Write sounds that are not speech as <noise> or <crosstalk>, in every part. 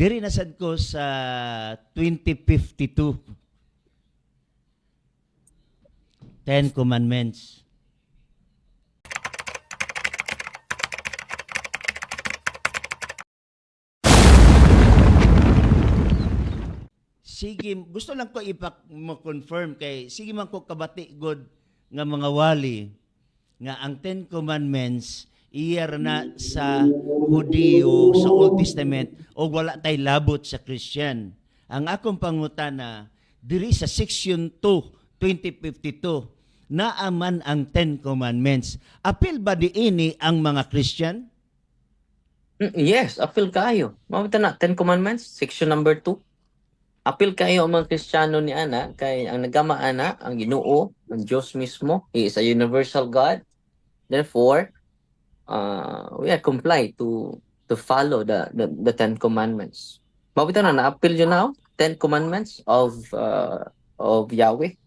Diri na sad ko sa 2052. Ten Commandments. Sige, gusto lang ko ipak confirm kay sige man ko kabati god nga mga wali nga ang Ten Commandments iyar na sa Hudiyo sa Old Testament o wala tay labot sa Christian. Ang akong pangutana diri sa section 2 2052 naaman ang Ten Commandments. Apil ba diini ang mga Christian? Mm, Yes, appeal kayo. Mabita na, Ten Commandments, section number 2. Appeal kayo ang mga Kristiyano ni Ana, kay ang nagama ana, ang ginoo, ang Diyos mismo, He is a universal God. Therefore, uh, we are comply to to follow the, the, the Ten Commandments. Mabita na, na-appeal yun now, Ten Commandments of uh, of Yahweh.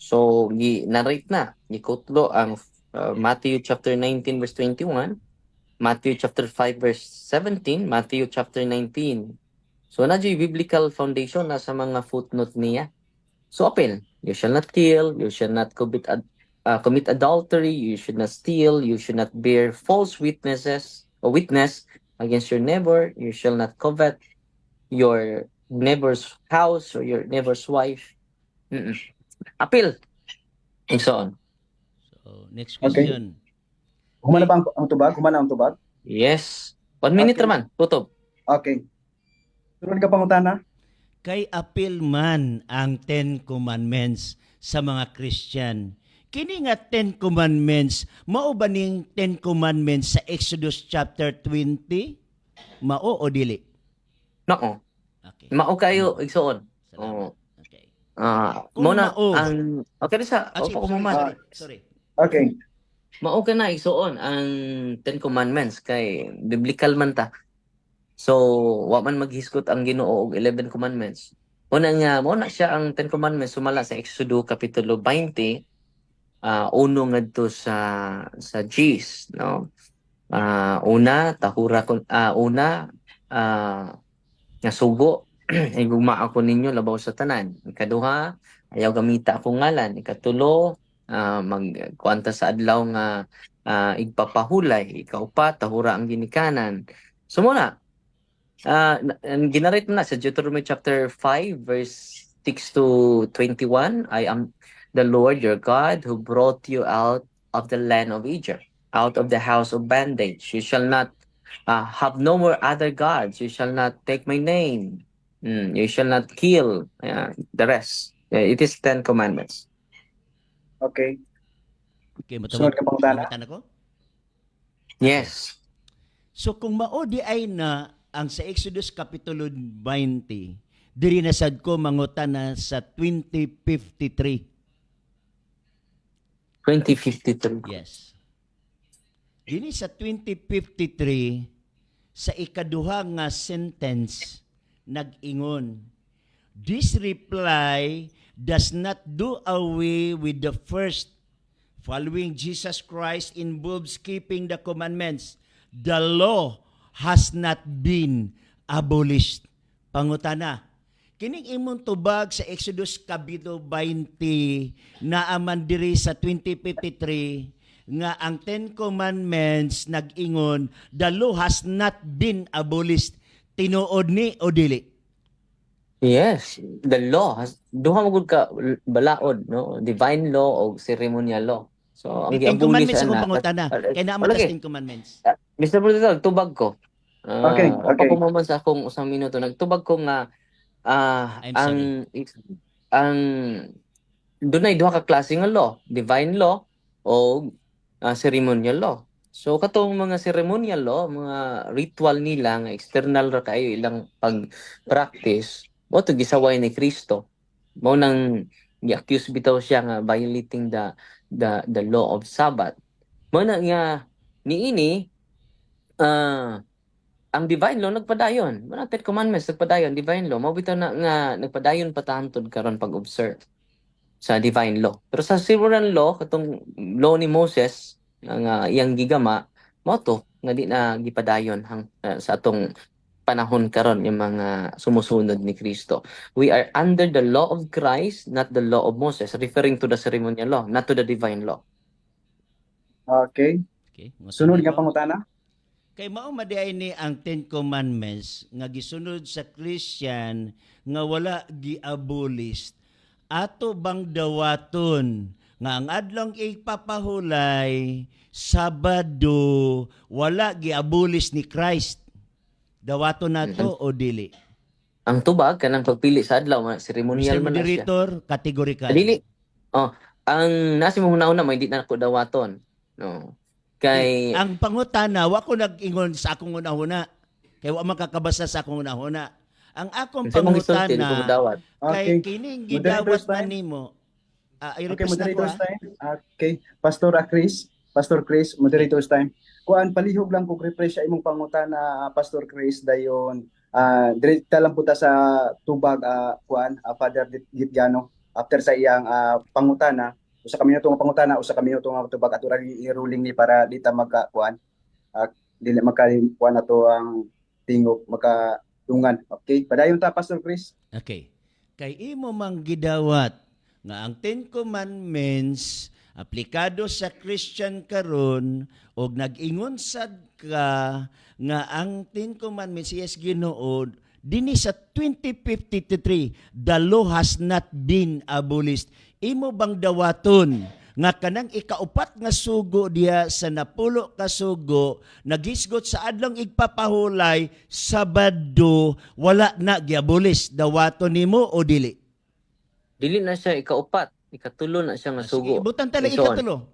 So, gi narrate na, gikutlo ang uh, Matthew chapter 19 verse 21, Matthew chapter 5 verse 17, Matthew chapter 19. So na biblical foundation na sa mga footnote niya. So apel, you shall not kill, you shall not commit ad- uh, commit adultery, you should not steal, you should not bear false witnesses or witness against your neighbor, you shall not covet your neighbor's house or your neighbor's wife. Mm-mm. Appeal. And so on. So, next Okay. question. Humana ba ang, ang tubag? Humana ang tubag? Yes. One minute Okay. naman. Tutob. Okay. Sunod ka pangutana? Kay apil man ang Ten Commandments sa mga Christian. Kini nga Ten Commandments, mao ba ning Ten Commandments sa Exodus chapter 20? Mao o dili? Noo. Okay. Mao kayo igsuon. Oo. Okay. Ah, Oo, mo na mao. ang Okay sa Ah, opo ko sorry, man. sorry, sorry. Okay. Mao ka na igsuon ang Ten Commandments kay biblical man ta. So, wa man maghisgot ang Ginoo og 11 commandments. Una nga mo na siya ang Ten Commandments sumala sa Exodo kapitulo 20 ah uno ngadto sa sa Gs, no? Ah, una tahura ko ah, una ah nga sugo ay <clears throat> gugma ako ninyo labaw sa tanan. Ikaduha, ayaw gamita akong ngalan. Ikatulo, ah mag sa adlaw nga ah, igpapahulay. Ikaupa, tahura ang ginikanan. So muna, ginarit mo na sa Deuteronomy chapter 5 verse 6 to 21, I am the Lord your God who brought you out of the land of Egypt, out of the house of bondage. You shall not uh, have no more other gods. You shall not take my name. Mm, you shall not kill. Ayan, the rest. Yeah, it is Ten Commandments. Okay. Okay, Sunod ka? Mabutan ako? Yes. So kung mao di ay na ang sa Exodus Kapitulo 20, diri na sad ko mangutan na sa 2053. 2053. Yes. Dini sa 2053 sa ikaduha nga sentence nag-ingon This reply does not do away with the first following Jesus Christ involves keeping the commandments. The law has not been abolished. Pangutana, kining imong tubag sa Exodus Kapitulo 20 na aman diri sa 2053 nga ang Ten Commandments nag-ingon, the law has not been abolished. Tinuod ni o dili? Yes, the law has duha mo ka balaod no, divine law o ceremonial law. So ang Ten giabuli Commandments sa ana. pangutana. Ah, Kaya naman wala tas kay. Ten Commandments. Mr. President, tubag ko. Ah, Okay, okay. ko maman sa akong usang minuto nagtubag ko nga ah I'm ang ang dunay duha ka klase nga law, divine law o ah, ceremonial law. So katong mga ceremonial law, mga ritual nila nga external ra kayo ilang pag-practice, mo to gisaway ni Kristo. Mo nang gi-accuse bitaw siya nga violating the the the law of Sabbath. Mo na nga niini ah ang divine law nagpadayon. Wala Ten Commandments nagpadayon divine law. Mao bitaw na nga nagpadayon patantod karon pag-observe sa divine law. Pero sa civil law katong law ni Moses nga iyang gigama mo to nga di na gipadayon hang ah, sa atong panahon karon yung mga sumusunod ni Kristo. We are under the law of Christ, not the law of Moses, referring to the ceremonial law, not to the divine law. Okay. Okay. Sunod nga pangutana. Kay mao madiay ni ang Ten Commandments nga gisunod sa Christian nga wala giabolish. Ato bang dawaton nga ang adlong ipapahulay Sabado wala giabolish ni Christ. Dawaton nato o dili? Ang tubag kanang pagpili sa adlaw man ceremonial man siya. Kategorikal. Dili. Oh, ang nasi mo una-una may di na ko dawaton. No. Kay Ang pangutana, wa ko nag-ingon sa akong una-una. Kay wa makakabasa sa akong una-una. Ang akong ko pangutana, kay Okay. kining Moderators gidawat man time. nimo. Ah, ay Okay, na ko moderators ah. time. Okay. Pastor ah, Chris. Pastor Chris, moderators time. Kuan palihog lang kung refresh sa imong pangutana Pastor Chris dayon ah direkta lang puta sa tubag ah, kuan ah, Father Gitgano after sa iyang ah, pangutana usa ka minuto nga pangutana usa ka minuto nga tubag ato i-ruling ni para dita magka kuan ah, dili magka kuan ato ang tingog magka tungan okay padayon ta Pastor Chris. Okay. Kay imo mang gidawat nga ang Ten Commandments aplikado sa Christian karon og nag-ingon sad ka nga ang Ten Commandments yes Ginoo dinhi sa 2053 the law has not been abolished imo bang dawaton nga kanang ikaupat nga sugo diya sa napulo ka sugo nagisgot sa adlong igpapahulay Sabado wala na giabolis dawaton nimo o dili Dili na siya ikaupat, ikatulo na siya nga Ah, Sige, sugo. ibutan tala ikatulo.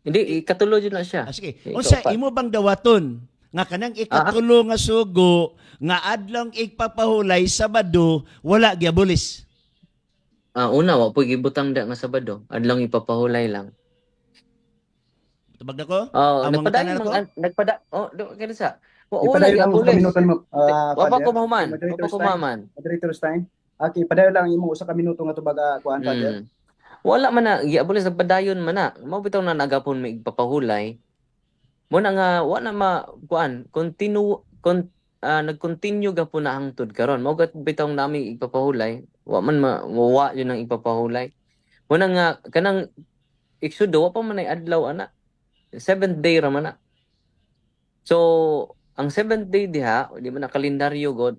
Hindi ikatulo jud na siya. Ah, sige. Unsa imo bang dawaton nga kanang ikatulo nga sugo nga adlong igpapahulay Sabado wala giabolis. Ah, una wa po gibutang da nga Sabado, adlong ipapahulay lang. Tubag na ko? Oh, Ah, nagpadayon mangutan na nagpada oh, do kani sa. Wa ipadayon una lang minuto nimo ah, Wa pa Father. ko mahuman, wa pa Moderators ko time. mahuman. Moderators time. Okay, padayon lang imo usa ka minuto nga tubag ah, kuan Father. Mm. Wala man na giabulis nagpadayon man na. Mao bitaw na nagapon may igpapahulay. Mo na nga wa na ma kuan, continue kon ah, nag-continue gapon na hangtod karon. Mao gat bitaw nami igpapahulay. Wa man ma wa yun ang igpapahulay. Mo nga kanang iksudo wa pa man ay adlaw ana. Seventh day ra man na. So, ang seventh day diha, di man na kalendaryo god.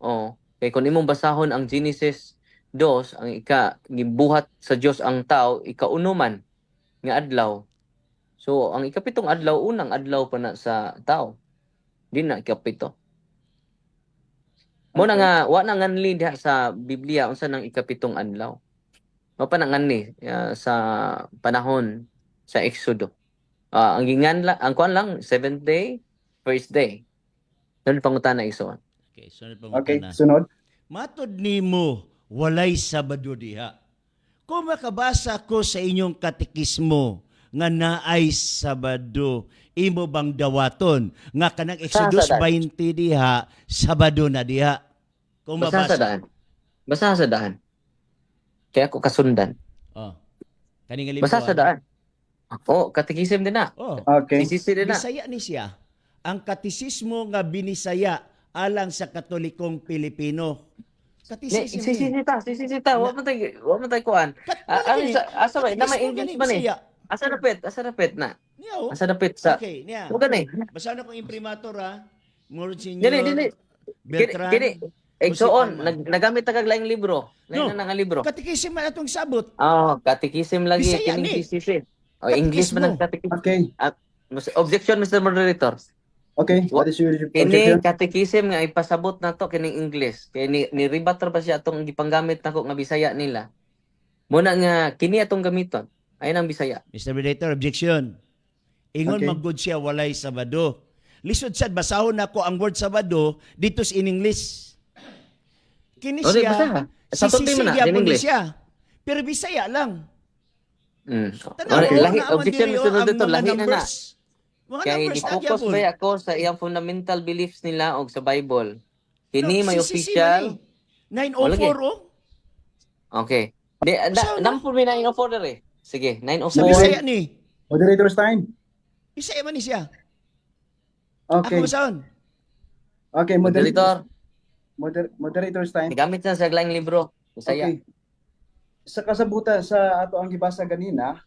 Oh, kay kung imong basahon ang Genesis 2, ang ika gibuhat sa Dios ang tao, ikauno man nga adlaw. So, ang ikapitong adlaw unang adlaw pa na sa tao. Di na ikapito. Mo na nga wa na nganli diha sa Biblia unsa nang ikapitong adlaw. Wa pa na nganli ah, sa panahon sa Exodo. Ah, ang gingan lang, ang kuan lang seventh day, first day. Doon pangutana iso. Okay, sunod pa Okay, na. sunod. Matod nimo walay Sabado diha. Kung makabasa ko sa inyong katekismo nga naay Sabado, imo bang dawaton nga kanang Exodus Sa- sa- 20 diha Sabado na diha. Kung Basa sa mabasa. daan. Basa sa daan. Kaya ako kasundan. Oh. Kaning galing Basa sa daan. Oh, katikisim din na. Oh. Okay. Sisisi din na. Bisaya ni siya. Ang katisismo nga binisaya alang sa Katolikong Pilipino. Katisismo. sisisi ta, sisisi ta. Wa man tay, wa man tay kuan. Kat, Ah, ano sa asa ba? Na may English eh. Bisaya. Asa napit? Asa napit na? Niyaw. Asa napit sa Okay, niya. Mo gani. Basta na kong imprimator ha. Monsignor Dili dili. Kini Beltran. kini eh, soon, nag, nagamit ta kag laing libro. Lain No. na nga libro. Katikisim man atong sabot. Oh, katikisim lagi Bisaya kining ni. sisisi. Oh, English man ang katikisim. Okay. Objection Mr. Moderator. Okay. What is your Kini objection? katikisim nga ipasabot na to kining English. Kay ni, ni rebater ba siya atong gipanggamit nako nga Bisaya nila. Muna nga kini atong gamiton. Ayun ang Bisaya. Mr. Predator, objection. Ingon Okay. maggod siya walay Sabado. Lisod sad basahon nako ang word Sabado dito in English. Kini O di siya. Sa tuloy mo na sisisiya in po ni English. siya. Pero Bisaya lang. Mm. Tanaw, Okay, lahi objection oh, mga lahi na na. Mga Kay numbers na di-focus gyapon. ba ako sa iyang fundamental beliefs nila og sa Bible. Kini No, may official. man eh. O, lagi. 904 oh. Okay. Di Basa da, na. nampun may 904 eh. Sige, Sa 904. Bisaya ni. Moderator's time. Bisaya man ni siya. Ako Okay. basahon. Okay, moderator. Moderator, Moder- moderator's time. gamit na sa laing libro. Saya. Okay. Sa kasabutan sa ato ang gibasa ganina,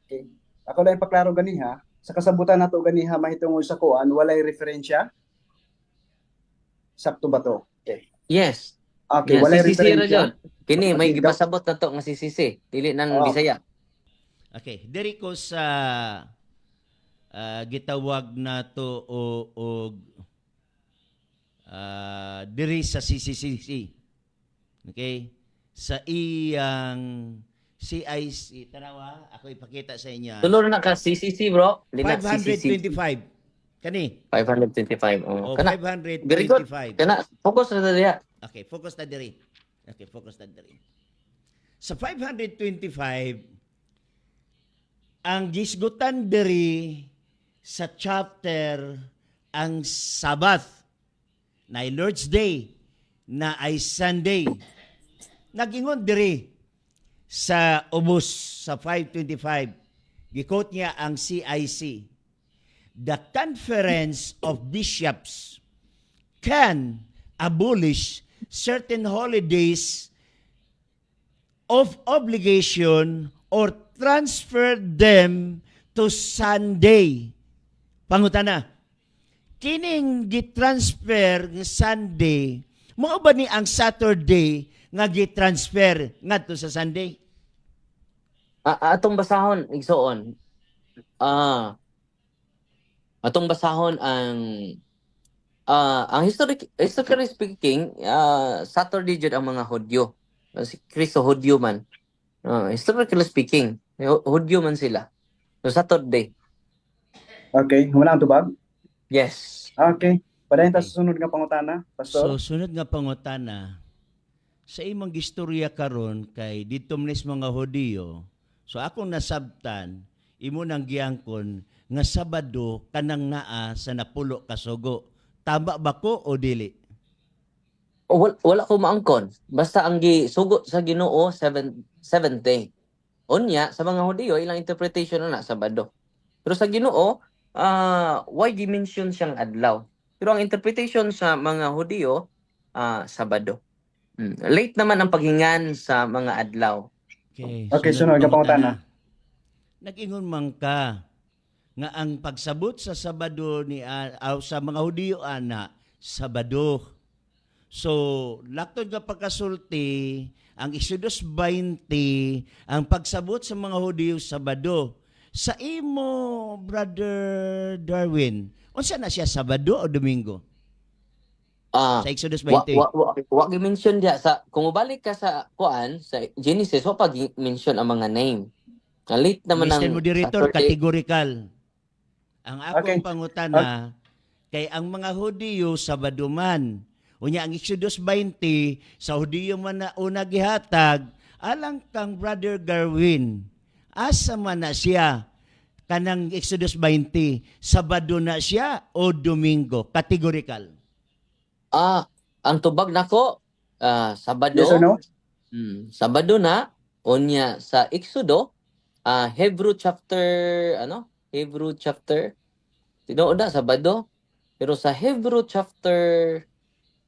okay. Ako lang ipaklaro ganiha, sa kasabutan nato ganiha mahitungod sa kuan walay referensya. Sakto ba to? Okay. Yes. Okay, yes. walay referensya. Kini, may Okay, gipasabot na to nga si Sisi. Dili ng Oh. Bisaya. Okay, diri ko sa ah, gitawag na to o og ah, diri sa CCCC. Okay? Sa iyang CIC, tanawa, ako ipakita sa inyo. Tulo na ka CCC bro. CCC. 525. Kani? 525. Oh. Kana, 525. very good. kana, focus na diya. Okay, focus na diri. Okay, focus na diri. Sa 525, ang gisgutan diri sa chapter ang Sabbath na ay Lord's Day na ay Sunday. Nagingon diri sa ubos sa 525. Gikot niya ang CIC. The Conference of Bishops can abolish certain holidays of obligation or transfer them to Sunday. Pangutana, kining gitransfer ng Sunday, mao ba ni ang Saturday nga gitransfer ngadto sa Sunday? Ah, atong basahon, igsoon. Ah, atong basahon ang ah ang historic historically speaking, ah Saturday jud ang mga Hudyo. Si Kristo Hudyo man. Ah, historically speaking, Hu- Hudyo man sila. So Saturday. Okay, wala ang tubag. Yes. Okay. Padayon ta sa sunod nga pangutana, So pastor. sunod nga pangutana sa imong gistorya karon kay dito mnis mga Hudiyo. So akong nasabtan imo nang giangkon nga Sabado kanang naa sa napulo ka sugo. Tama ba ko o dili? O, wala, wala ko maangkon. Basta ang gisugo sa Ginoo seven, seventh day. Unya sa mga Hudiyo ilang interpretation na na Sabado. Pero sa Ginoo, ah why dimension siyang adlaw? Pero ang interpretation sa mga Hudiyo, ah Sabado. Hmm. Late naman ang paghingan sa mga adlaw. Okay, Okay, sunod nga pangutana. Nag-ingon man ka nga ang pagsabot sa Sabado ni aw sa mga Hudiyo ana Sabado. So, laktod nga pagkasulti, ang Exodus 20, ang pagsabot sa mga Hudiyo Sabado. Sa imo, Brother Darwin, unsa na siya Sabado o Domingo? Ah, Sa Exodus wa 20. wa wa, wa mention dia sa kung mabalik ka sa kuan sa Genesis wa pag mention ang mga name. Na late naman ang Mr. Moderator, Saturday. categorical. Ang akong Okay. pangutana, kay ang mga Hudiyo Sabado man. Unya ang Exodus 20, sa Hudiyo man na una gihatag, alang kang Brother Garwin, asa man na siya kanang Exodus 20, Sabado na siya o Domingo? Categorical. Ah, ang tubag nako ah Sabado. Yes or no? Hmm, Sabado na unya sa Exodo, ah Hebrew chapter ano? Hebrew chapter Tinuod na Sabado. Pero sa Hebrew chapter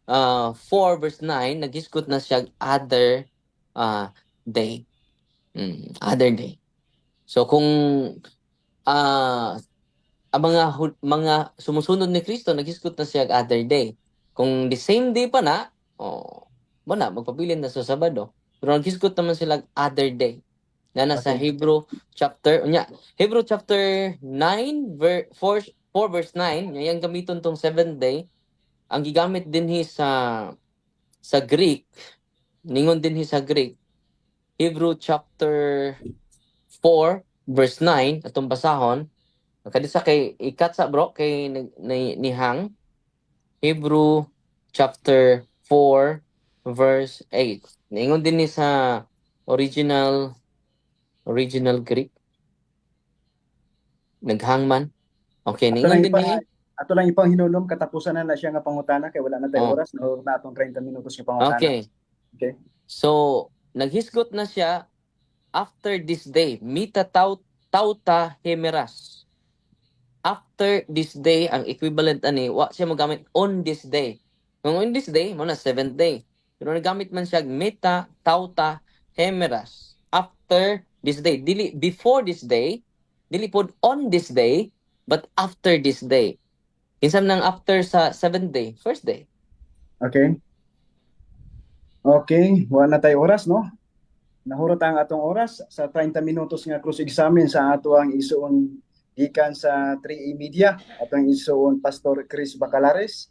ah 4 verse 9 nagisgot na siya other ah day. Hmm, other day. So kung ah ang mga mga sumusunod ni Kristo nagisgot na siya other day. Kung the same day pa na, oh, wala, magpabilin na sa Sabado. Pero naghisgot naman sila other day. Na nasa Okay. Hebrew chapter, unya, Hebrew chapter 9, ver, 4, 4 verse 9, nga yung gamiton tong seventh day, ang gigamit din hi sa sa Greek, ningon din hi sa Greek, Hebrew chapter 4 verse 9, atong basahon, kadisa kay ikat sa bro, kay ni, ni, Hang, Hebrew chapter 4 verse 8. Ningon din ni sa original original Greek. Naghangman. Okay, ningon din ni ato lang ipang hinulom katapusan na na siya nga pangutana kay wala na tayo Oh. oras, no na atong 30 minutos nga pangutana. Okay. Okay. So, naghisgot na siya after this day, mita tau, tauta hemeras. after this day ang equivalent ani wa siya mogamit on this day kung on this day mo na seventh day pero nagamit man siya meta tauta hemeras after this day dili before this day dili pod on this day but after this day kinsa nang after sa seventh day first day Okay? Okay, wala na tayo oras, no? Nahurot ang atong oras sa 30 minutos nga cross-examine sa ato ang isuon gikan sa 3E Media atong isuon Pastor Chris Bacalares